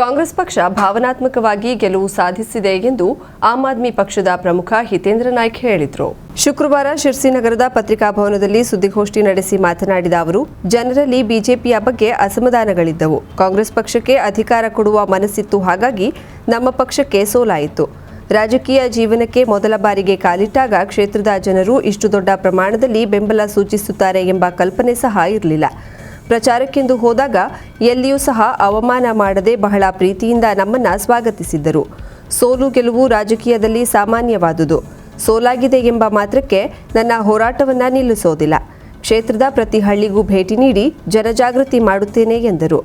ಕಾಂಗ್ರೆಸ್ ಪಕ್ಷ ಭಾವನಾತ್ಮಕವಾಗಿ ಗೆಲುವು ಸಾಧಿಸಿದೆ ಎಂದು ಆಮ್ ಆದ್ಮಿ ಪಕ್ಷದ ಪ್ರಮುಖ ಹಿತೇಂದ್ರ ನಾಯ್ಕ್ ಹೇಳಿದರು. ಶುಕ್ರವಾರ ಶಿರ್ಸಿನಗರದ ಪತ್ರಿಕಾ ಭವನದಲ್ಲಿ ಸುದ್ದಿಗೋಷ್ಠಿ ನಡೆಸಿ ಮಾತನಾಡಿದ ಅವರು, ಜನರಲ್ಲಿ ಬಿಜೆಪಿಯ ಬಗ್ಗೆ ಅಸಮಾಧಾನಗಳಿದ್ದವು. ಕಾಂಗ್ರೆಸ್ ಪಕ್ಷಕ್ಕೆ ಅಧಿಕಾರ ಕೊಡುವ ಮನಸ್ಸಿತ್ತು, ಹಾಗಾಗಿ ನಮ್ಮ ಪಕ್ಷಕ್ಕೆ ಸೋಲಾಯಿತು. ರಾಜಕೀಯ ಜೀವನಕ್ಕೆ ಮೊದಲ ಬಾರಿಗೆ ಕಾಲಿಟ್ಟಾಗ ಕ್ಷೇತ್ರದ ಜನರು ಇಷ್ಟು ದೊಡ್ಡ ಪ್ರಮಾಣದಲ್ಲಿ ಬೆಂಬಲ ಸೂಚಿಸುತ್ತಾರೆ ಎಂಬ ಕಲ್ಪನೆ ಸಹ ಇರಲಿಲ್ಲ. ಪ್ರಚಾರಕ್ಕೆಂದು ಹೋದಾಗ ಎಲ್ಲಿಯೂ ಸಹ ಅವಮಾನ ಮಾಡದೆ ಬಹಳ ಪ್ರೀತಿಯಿಂದ ನಮ್ಮನ್ನ ಸ್ವಾಗತಿಸಿದ್ದರು. ಸೋಲು ಗೆಲುವು ರಾಜಕೀಯದಲ್ಲಿ ಸಾಮಾನ್ಯವಾದುದು. ಸೋಲಾಗಿದೆ ಎಂಬ ಮಾತ್ರಕ್ಕೆ ನನ್ನ ಹೋರಾಟವನ್ನ ನಿಲ್ಲಿಸೋದಿಲ್ಲ. ಕ್ಷೇತ್ರದ ಪ್ರತಿ ಹಳ್ಳಿಗೂ ಭೇಟಿ ನೀಡಿ ಜನಜಾಗೃತಿ ಮಾಡುತ್ತೇನೆ ಎಂದರು.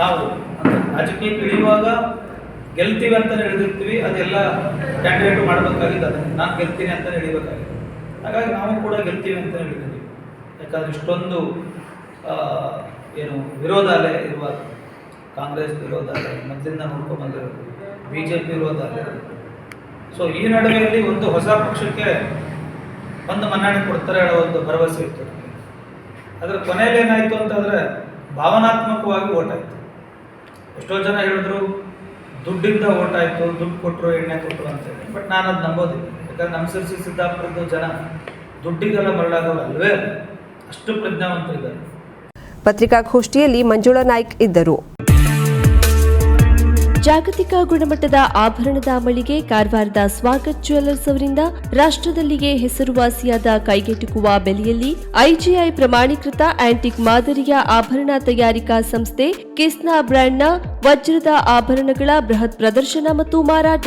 ನಾವು ರಾಜಕೀಯಕ್ಕೆ ಇಳಿಯುವಾಗ ಗೆಲ್ತೀವಿ ಅಂತ ಹೇಳಿದಿರ್ತೀವಿ ಅದೆಲ್ಲ ಕ್ಯಾಂಡಿಡೇಟ್ ಮಾಡಬೇಕಾಗಿದ್ದು ನಾನು ಗೆಲ್ತೀನಿ ಅಂತ ಹಿಡಿಬೇಕಾಗಿದೆ ಹಾಗಾಗಿ ನಾವು ಕೂಡ ಗೆಲ್ತೀವಿ ಅಂತ ಹೇಳಿದ್ದೀವಿ ಯಾಕಂದ್ರೆ ಇಷ್ಟೊಂದು ಏನು ವಿರೋಧಾಲಯ ಇರುವ ಕಾಂಗ್ರೆಸ್ ವಿರೋಧಾಲಯ ಮೊದಲಿಂದ ನೋಡ್ಕೊಂಡ್ಬಂದಿರೋದು ಬಿ ಜೆ ಪಿ ವಿರೋಧಾಲಯ ಸೊ ಈ ನಡುವೆಯಲ್ಲಿ ಒಂದು ಹೊಸ ಪಕ್ಷಕ್ಕೆ ಒಂದು ಮನ್ನಣೆ ಕೊಡ್ತಾರೆ ಹೇಳೋ ಒಂದು ಭರವಸೆ ಇತ್ತು. ಅದರ ಕೊನೆಯಲ್ಲಿ ಏನಾಯಿತು ಅಂತಂದರೆ ಭಾವನಾತ್ಮಕವಾಗಿ ಓಟಾಯಿತು. ಎಷ್ಟೋ ಜನ ಹೇಳಿದ್ರು, ದುಡ್ಡಿಂದ ಓಟ್ ಆಯಿತು ದುಡ್ಡು ಕೊಟ್ಟರು ಎಣ್ಣೆ ಕೊಟ್ಟರು ಅಂತೇಳಿ ಬಟ್ ನಾನು ಅದು ನಂಬೋದಿಲ್ಲ. ಯಾಕಂದ್ರೆ ನಮ್ಮ ಸಿರ್ಸಿ ಸಿದ್ದಾಪುರದ ಜನ ದುಡ್ಡಿಗೆಲ್ಲ ಮರಳಾಗೋರು ಅಲ್ವೇ ಅಷ್ಟು ಪ್ರಜ್ಞಾವಂತರಿದ್ದಾರೆ. ಪತ್ರಿಕಾಗೋಷ್ಠಿಯಲ್ಲಿ ಮಂಜುಳಾ ನಾಯ್ಕ್ ಇದ್ದರು. ಜಾಗತಿಕ ಗುಣಮಟ್ಟದ ಆಭರಣದ ಮಳಿಗೆ ಕಾರವಾರದ ಸ್ವಾಗತ್ ಜ್ಯುವೆಲ್ಲರ್ಸ್ ಅವರಿಂದ ರಾಷ್ಟ್ರದಲ್ಲಿಯೇ ಹೆಸರುವಾಸಿಯಾದ ಕೈಗೆಟುಕುವ ಬೆಲೆಯಲ್ಲಿ ಐಜಿಐ ಪ್ರಮಾಣೀಕೃತ ಆಂಟಿಕ್ ಮಾದರಿಯ ಆಭರಣ ತಯಾರಿಕಾ ಸಂಸ್ಥೆ ಕಿಸ್ನಾ ಬ್ರ್ಯಾಂಡ್ನ ವಜ್ರದ ಆಭರಣಗಳ ಬೃಹತ್ ಪ್ರದರ್ಶನ ಮತ್ತು ಮಾರಾಟ.